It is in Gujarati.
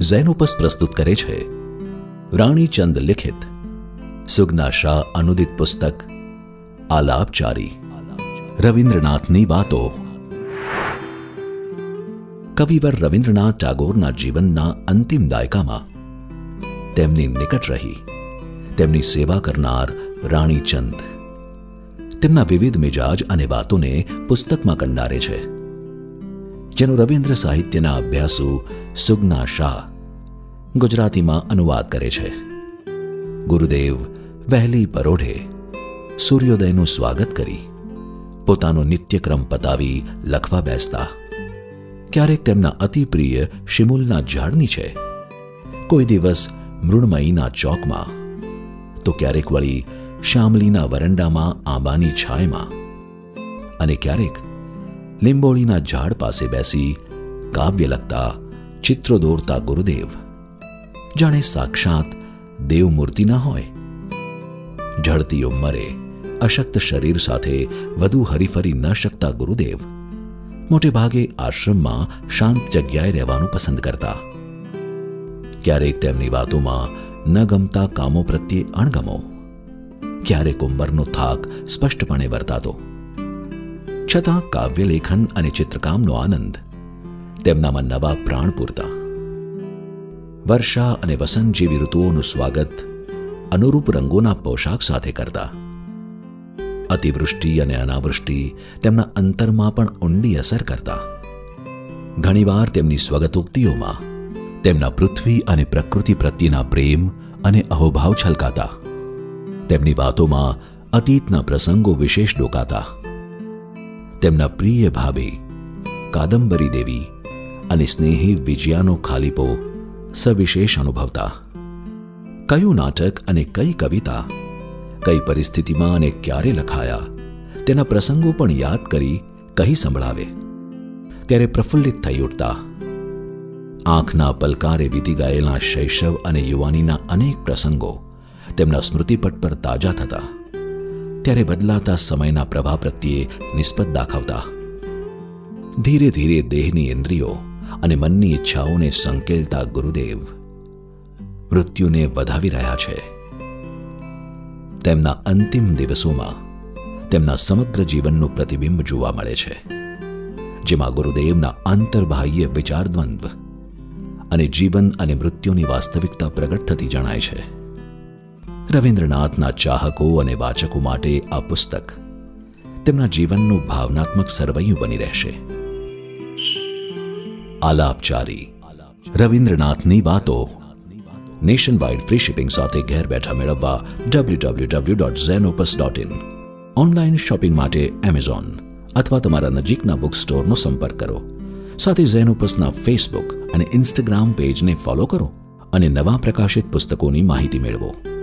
ઝેનોપસ પ્રસ્તુત કરે છે. રાણીચંદ લિખિત, સુગના શાહ અનુદિત પુસ્તક, આલાપચારી, રવિન્દ્રનાથની વાતો. કવિવર રવિન્દ્રનાથ ટાગોરના જીવનના અંતિમ દાયકામાં તેમની નિકટ રહી. તેમની સેવા કરનાર રાણીચંદ તેમના વિવિધ મિજાજ અને વાતોને પુસ્તકમાં કંડારે છે. જેનો રવિન્દ્ર સાહિત્યના અભ્યાસુ સુગના શાહ ગુજરાતીમાં અનુવાદ કરે છે. ગુરુદેવ વહેલી પરોઢે સૂર્યોદયનું સ્વાગત કરી પોતાનો નિત્યક્રમ પતાવી લખવા બેસતા. ક્યારેક તેમના અતિ પ્રિય શિમુલના ઝાડની છે. કોઈ દિવસ મૃણમયીના ચોકમાં, તો ક્યારેક વળી શામલીના વરંડામાં આંબાની છાયમાં. અને ક્યારેક લીંબોળીના ઝાડ પાસે બેસી કાવ્ય લખતા, ચિત્રો દોરતા ગુરુદેવ. જાણે સાક્ષાત દેવમૂર્તિ ના હોય. ઝડતી ઉંમરે અશક્ત શરીર સાથે વધુ હરીફરી ન શકતા ગુરુદેવ. મોટે ભાગે આશ્રમમાં શાંત જગ્યાએ રહેવાનું પસંદ કરતા. ક્યારેક તેમની વાતોમાં ન ગમતા કામો પ્રત્યે અણગમો. ક્યારેક ઉંમરનો થાક સ્પષ્ટપણે વર્તાતો. છતાં કાવ્યલેખન અને ચિત્રકામનો આનંદ તેમનામાં નવા પ્રાણ પૂરતા. વર્ષા અને વસંત જેવી ઋતુઓનું સ્વાગત અનુરૂપ રંગોના પોશાક સાથે કરતા. અતિવૃષ્ટિ અને અનાવૃષ્ટિ તેમના અંતરમાં પણ ઊંડી અસર કરતા. ઘણીવાર તેમની સ્વગતોક્તિઓમાં તેમના પૃથ્વી અને પ્રકૃતિ પ્રત્યેના પ્રેમ અને અહોભાવ છલકાતા. તેમની વાતોમાં અતીતના પ્રસંગો વિશેષ ડોકાતા. તેમના પ્રિય ભાભી, કાદંબરી દેવી અને સ્નેહી વિજયાનો ખાલીપો સવિશેષ અનુભવતા. કયું નાટક અને કઈ કવિતા, કઈ પરિસ્થિતિમાં અને ક્યારે લખાયા, તેના પ્રસંગો પણ યાદ કરી કહી સંભળાવે. ત્યારે પ્રફુલ્લિત થઈ ઉઠતા. આંખના પલકારે વીતી ગયેલા શૈશવ અને યુવાનીના અનેક પ્રસંગો તેમના સ્મૃતિપટ પર તાજા થતા. ત્યારે બદલાતા સમયના પ્રવાહ પ્રત્યે નિસ્બત દાખવતા. ધીરે ધીરે દેહની ઇન્દ્રિયો અને મનની ઈચ્છાઓને સંકેલતા ગુરુદેવ મૃત્યુને વધાવી રહ્યા છે. તેમના અંતિમ દિવસોમાં તેમના સમગ્ર જીવનનું પ્રતિબિંબ જોવા મળે છે, જેમાં ગુરુદેવના આંતરબાહ્ય વિચારદ્વંદ્વ અને જીવન અને મૃત્યુની વાસ્તવિકતા પ્રગટ થતી જણાય છે. રવિન્દ્રનાથના ચાહકો અને વાચકો માટે આ પુસ્તક તેમના જીવનનું ભાવનાત્મક સરવૈયું બની રહેશે. આલાપચારી, રવિન્દ્રનાથની વાતો નેશન વાઇડ ફ્રી શિપિંગ સાથે ઘેર બેઠા મેળવવા W W dot Xenopus dot in online shopping માટે એમેઝોન અથવા તમારા નજીકના બુક સ્ટોરનો સંપર્ક કરો. સાથે ઝેનોપસના ફેસબુક અને ઇન્સ્ટાગ્રામ પેજને ફોલો કરો અને નવા પ્રકાશિત પુસ્તકોની માહિતી મેળવો.